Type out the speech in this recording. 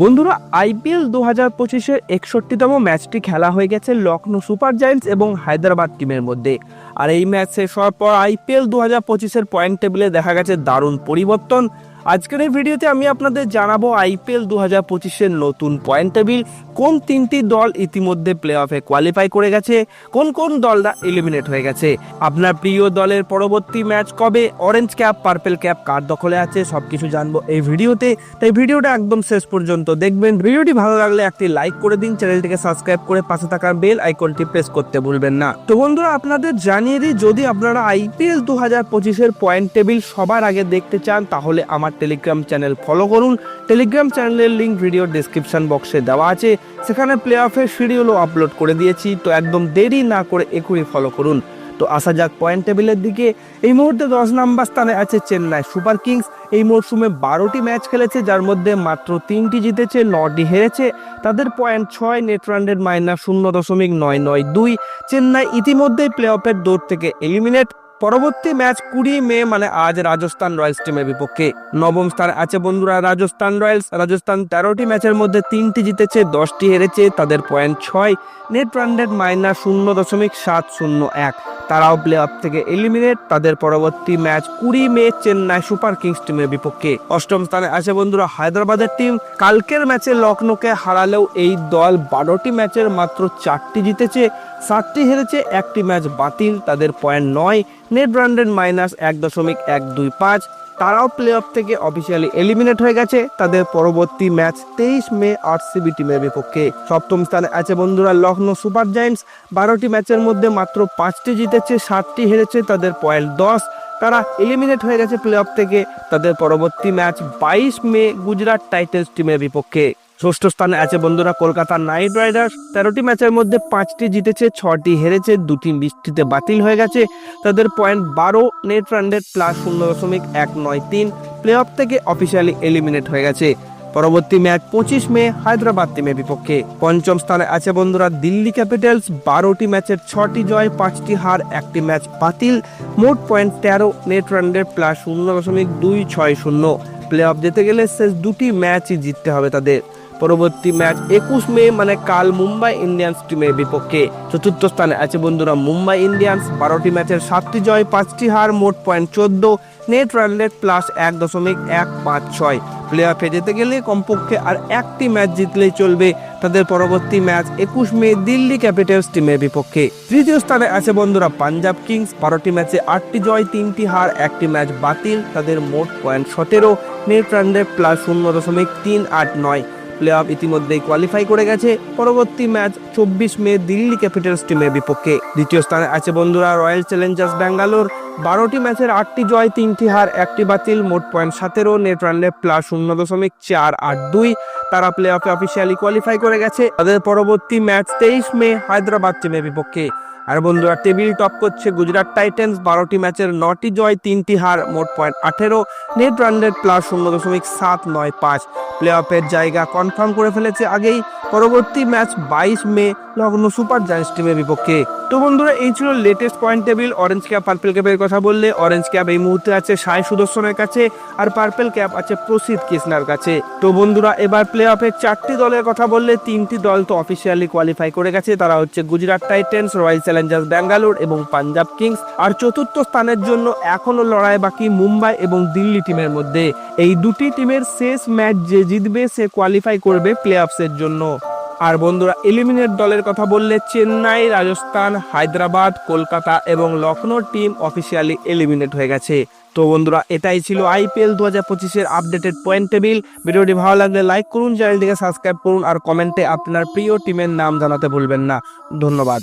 বন্ধুরা, আইপিএল দু হাজার পঁচিশের একষট্টিতম ম্যাচটি খেলা হয়ে গেছে লখনৌ সুপার জায়েন্টস এবং হায়দ্রাবাদ টিমের মধ্যে। আর এই ম্যাচ শেষ হওয়ার পর আইপিএল দু হাজার পঁচিশের পয়েন্ট টেবিলে দেখা গেছে দারুণ পরিবর্তন। আজকের এই ভিডিওতে আমি আপনাদের জানাব আইপিএল দু হাজার পঁচিশের নতুন পয়েন্ট টেবিল কোন তিনটি দল ইতিমধ্যে প্লে অফে কোয়ালিফাই করে গেছে, কোন কোন দলরা এলিমিনেট হয়ে গেছে, আপনার প্রিয় দলের পরবর্তী ম্যাচ কবে অরেঞ্জ ক্যাপ পার্পেল ক্যাপ কার দখলে আছে সব কিছু জানব এই ভিডিওতে। তাই ভিডিওটা একদম শেষ পর্যন্ত দেখবেন। ভিডিওটি ভালো লাগলে একটি লাইক করে দিন, চ্যানেলটিকে সাবস্ক্রাইব করে পাশে থাকা বেল আইকনটি প্রেস করতে ভুলবেন না। তো বন্ধুরা, আপনাদের জানিয়ে দিই, যদি আপনারা আইপিএল দু হাজার পঁচিশের পয়েন্ট টেবিল সবার আগে দেখতে চান, তাহলে আমার টেলিগ্রাম চ্যানেল ফলো করুন। টেলিগ্রাম চ্যানেলের লিঙ্ক ভিডিও ডিসক্রিপশন বক্সে দেওয়া আছে। সেখানে প্লে অফের শিডিউলও আপলোড করে দিয়েছি। তো একদম দেরি না করে এখনই ফলো করুন। তো আসা যাক পয়েন্ট টেবিলের দিকে। এই মুহূর্তে দশ নাম্বার স্থানে আছে চেন্নাই সুপার কিংস এই মরশুমে বারোটি ম্যাচ খেলেছে, যার মধ্যে মাত্র তিনটি জিতেছে, নটি হেরেছে। তাদের পয়েন্ট ছয় নেট রানের মাইনাস শূন্য দশমিক নয় নয় দুই। চেন্নাই ইতিমধ্যেই প্লে অফের দৌড় থেকে এলিমিনেট পরবর্তী ম্যাচ কুড়ি মে মানে আজ রাজস্থান রয়্যালস টিমের বিপক্ষে। নবম স্থানে আছে বন্ধুরা রাজস্থান রয়্যালস। রাজস্থান তেরোটি ম্যাচের মধ্যে তিনটি জিতেছে, দশটি হেরেছে, তাদের পয়েন্ট ছয়। নেট রান রেট মাইনাস শূন্য দশমিক সাত শূন্য এক। তারাও প্লে অফ থেকে এলিমিনেট তাদের পরবর্তী ম্যাচ কুড়ি মে, চেন্নাই সুপার কিংস টিমের বিপক্ষে। অষ্টম স্থানে আছে বন্ধুরা হায়দ্রাবাদের টিম। কালকের ম্যাচে লখনৌকে হারালেও এই দল বারোটি ম্যাচের মাত্র চারটি জিতেছে। সাতটি হেরেছে, একটি ম্যাচ বাতিল, তাদের পয়েন্ট নয়। নেট রান মাইনাস এক দশমিক এক দুই পাঁচ। তারাও প্লে অফ থেকে অফিসিয়ালি এলিমিনেট হয়ে গেছে। তাদের পরবর্তী ম্যাচ তেইশ মে আরসিবি টিমের বিপক্ষে। সপ্তম স্থানে আছে বন্ধুরা লখনৌ সুপার জায়েন্টস। বারোটি ম্যাচের মধ্যে মাত্র পাঁচটি জিতেছে, সাতটি হেরেছে, তাদের পয়েন্ট দশ। তারা এলিমিনেট হয়ে গেছে প্লে অফ থেকে। তাদের পরবর্তী ম্যাচ বাইশ মে গুজরাট টাইটেলস টিমের বিপক্ষে। ষষ্ঠ স্থানে আছে বন্ধুরা কলকাতা নাইট রাইডার্স। তেরোটি ম্যাচের মধ্যে পাঁচটি জিতেছে ছটি হেরেছে, দুটি বৃষ্টিতে বাতিল হয়ে গেছে। তাদের পয়েন্ট বারো নেট রান প্লাস শূন্য দশমিক এক নয় তিন। প্লে অফ থেকে অফিসিয়ালি এলিমিনেট হয়ে গেছে। পরবর্তী ম্যাচ পঁচিশ মে হায়দ্রাবাদ টিমের বিপক্ষে। পঞ্চম স্থানে আছে বন্ধুরা দিল্লি ক্যাপিটালস। বারোটি ম্যাচের ছটি জয়, পাঁচটি হার, একটি ম্যাচ বাতিল। মোট পয়েন্ট তেরো নেট রান রেট প্লাস শূন্য দশমিক দুই ছয় শূন্য। প্লে অফ যেতে গেলে শেষ দুটি ম্যাচই জিততে হবে তাদের। পরবর্তী ম্যাচ একুশ মে মানে কাল মুম্বাই ইন্ডিয়ান্স টিমের বিপক্ষে। চতুর্থ স্থানে আছে বন্ধুরা মুম্বাই ইন্ডিয়ান্স। বারোটি ম্যাচের সাতটি জয়, পাঁচটি হার, মোট পয়েন্ট চোদ্দ। নেট রান রেট প্লাস এক দশমিক এক পাঁচ ছয়। প্লে অফে যেতে গেলে কমপক্ষে আর একটি ম্যাচ জিতলেই চলবে তাদের পরবর্তী ম্যাচ একুশ মে, দিল্লি ক্যাপিটালস টিমের বিপক্ষে। তৃতীয় স্থানে আছে বন্ধুরা পাঞ্জাব কিংস। বারোটি ম্যাচে আটটি জয়, তিনটি হার, একটি ম্যাচ বাতিল। তাদের মোট পয়েন্ট সতেরো। নেট রান রেট প্লাস শূন্য দশমিক তিন আট নয়। প্লে অফ ইতিমধ্যেই কোয়ালিফাই করে গেছে। পরবর্তী ম্যাচ চব্বিশ মে দিল্লি ক্যাপিটালস টিমের বিপক্ষে। দ্বিতীয় স্থানে আছে বন্ধুরা রয়্যাল চ্যালেঞ্জার্স ব্যাঙ্গালোর। বারোটি ম্যাচের আটটি জয়, তিনটি হার, একটি বাতিল, মোট পয়েন্ট সতেরো নেট রান রেট প্লাস শূন্য দশমিক চার আট দুই। তারা প্লে অফে অফিসিয়ালি কোয়ালিফাই করে গেছে। তাদের পরবর্তী ম্যাচ তেইশ মে, হায়দ্রাবাদ টিমের বিপক্ষে। আর বন্ধুরা টেবিল টপ করছে গুজরাট টাইটেন্স বারোটি ম্যাচের নটি জয়, তিনটি হার, মোট পয়েন্ট আঠেরো। নেট রান রেট প্লাস শূন্য দশমিক সাত নয় পাঁচ। প্লে অফের জায়গা কনফার্ম করে ফেলেছে আগেই। পরবর্তী ম্যাচ বাইশ মে, লগ্ন সুপার জায়ান্টস টিমের বিপক্ষে। তো বন্ধুরা, এই ছিল latest point table orange cap purple ক্যাপের কথা বললে অরেঞ্জ ক্যাপ এই মুহূর্তে আছে সাই সুদর্শনের কাছে আর পার্পেল ক্যাপ আছে প্রসিদ্ধ কৃষ্ণার কাছে। তো বন্ধুরা, এবার প্লে অফের চারটি দলের কথা বললে তিনটি দল তো অফিসিয়ালি কোয়ালিফাই করে গেছে। তারা হচ্ছে Gujarat Titans Royal Challengers Bangalore এবং পাঞ্জাব কিংস আর চতুর্থ স্থানের জন্য এখনও লড়াই বাকি মুম্বাই এবং দিল্লি টিমের মধ্যে। এই দুটি টিমের শেষ ম্যাচ যে জিতবে, সে কোয়ালিফাই করবে প্লে অফসের জন্য। আর বন্ধুরা এলিমিনেট দলের কথা বললে চেন্নাই, রাজস্থান, হায়দ্রাবাদ, কলকাতা এবং লখনৌ টিম অফিসিয়ালি এলিমিনেট হয়ে গেছে। তো বন্ধুরা, এটাই ছিল আইপিএল দু হাজার পঁচিশের আপডেটেড পয়েন্ট টেবিল ভিডিওটি ভালো লাগলে লাইক করুন চ্যানেলটিকে সাবস্ক্রাইব করুন, আর কমেন্টে আপনার প্রিয় টিমের নাম জানাতে ভুলবেন না। ধন্যবাদ।